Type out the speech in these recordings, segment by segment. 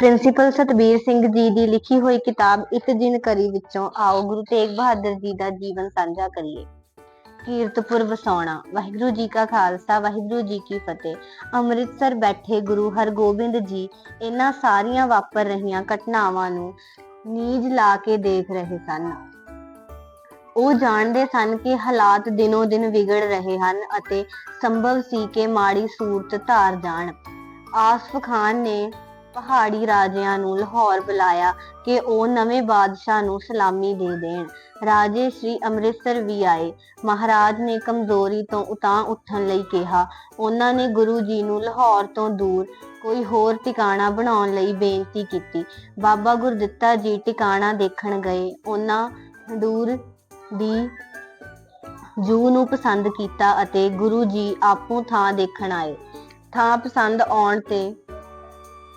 Principal Satbir Singh ji ਦੀ ਲਿਖੀ ਹੋਈ ਕਿਤਾਬ ਇੱਕ ਦਿਨ ਕਰੀ ਵਿੱਚੋਂ ਆਓ, ਗੁਰੂ ਤੇਗ ਬਹਾਦਰ ਜੀ ਦਾ ਜੀਵਨ ਸਾਂਝਾ ਕਰੀਏ। ਕੀਰਤਪੁਰ ਵਸਾਉਣਾ ਵਾਹਿਗੁਰੂ ਜੀ ਕਾ ਖਾਲਸਾ, ਵਾਹਿਗੁਰੂ ਜੀ ਕੀ ਫਤਿਹ। ਅੰਮ੍ਰਿਤਸਰ ਬੈਠੇ ਗੁਰੂ ਹਰਗੋਬਿੰਦ ਜੀ ਇਹਨਾਂ ਸਾਰੀਆਂ ਵਾਪਰ ਰਹੀਆਂ ਘਟਨਾਵਾਂ ਨੂੰ ਨੀਜ ਲਾ ਕੇ ਦੇਖ ਰਹੇ ਸਨ। ਉਹ ਜਾਣਦੇ ਸਨ ਕਿ ਹਾਲਾਤ ਦਿਨੋ ਦਿਨ ਵਿਗੜ ਰਹੇ ਹਨ ਅਤੇ ਸੰਭਵ ਸੀ ਕਿ ਮਾੜੀ ਸੂਰਤ ਧਾਰ ਜਾਣ। ਆਸਫ ਖਾਨ ਨੇ ਪਹਾੜੀ ਰਾਜਿਆਂ ਨੂੰ ਲਾਹੌਰ ਬੁਲਾਇਆ ਕਿ ਉਹ ਨਵੇਂ ਬਾਦਸ਼ਾਹ ਨੂੰ ਸਲਾਮੀ ਦੇ ਦੇਣ। ਰਾਜੇ ਸ਼੍ਰੀ ਅੰਮ੍ਰਿਤਸਰ ਵੀ ਆਏ। ਮਹਾਰਾਜ ਨੇ ਕਮਜ਼ੋਰੀ ਤੋਂ ਉਤਾਂ ਉੱਠਣ ਲਈ ਕਿਹਾ, ਉਹਨਾਂ ਨੇ ਗੁਰੂ ਜੀ ਨੂੰ ਲਾਹੌਰ ਤੋਂ ਦੂਰ ਕੋਈ ਹੋਰ ਟਿਕਾਣਾ ਬਣਾਉਣ ਲਈ ਬੇਨਤੀ ਕੀਤੀ। ਬਾਬਾ ਗੁਰਦਿੱਤਾ ਜੀ ਟਿਕਾਣਾ ਦੇਖਣ ਗਏ। ਉਹਨਾਂ ਹਡੂਰ ਦੀ ਜੂ ਨੂੰ ਪਸੰਦ ਕੀਤਾ ਅਤੇ ਗੁਰੂ ਜੀ ਆਪੋ ਥਾਂ ਦੇਖਣ ਆਏ। ਥਾਂ ਪਸੰਦ ਆਉਣ ਤੇ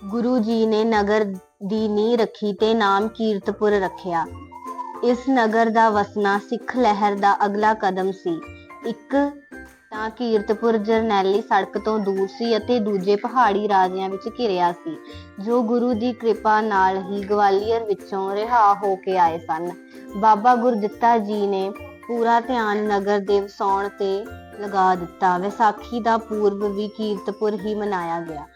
ਗੁਰੂ ਜੀ ਨੇ ਨਗਰ ਦੀ ਨੀਂਹ ਰੱਖੀ ਤੇ ਨਾਮ ਕੀਰਤਪੁਰ ਰੱਖਿਆ। ਇਸ ਨਗਰ ਦਾ ਵਸਣਾ ਸਿੱਖ ਲਹਿਰ ਦਾ ਅਗਲਾ ਕਦਮ ਸੀ। ਇੱਕ ਤਾਂ ਕੀਰਤਪੁਰ ਜਰਨੈਲੀ ਸੜਕ ਤੋਂ ਦੂਰ ਸੀ ਅਤੇ ਦੂਜੇ ਪਹਾੜੀ ਰਾਜਿਆਂ ਵਿੱਚ ਘਿਰਿਆ ਸੀ, ਜੋ ਗੁਰੂ ਦੀ ਕਿਰਪਾ ਨਾਲ ਹੀ ਗਵਾਲੀਅਰ ਵਿੱਚੋਂ ਰਿਹਾ ਹੋ ਕੇ ਆਏ ਸਨ। ਬਾਬਾ ਗੁਰਦਿੱਤਾ ਜੀ ਨੇ ਪੂਰਾ ਧਿਆਨ ਨਗਰ ਦੇ ਵਸਾਉਣ ਤੇ ਲਗਾ ਦਿੱਤਾ। ਵਿਸਾਖੀ ਦਾ ਪੂਰਬ ਵੀ ਕੀਰਤਪੁਰ ਹੀ ਮਨਾਇਆ ਗਿਆ।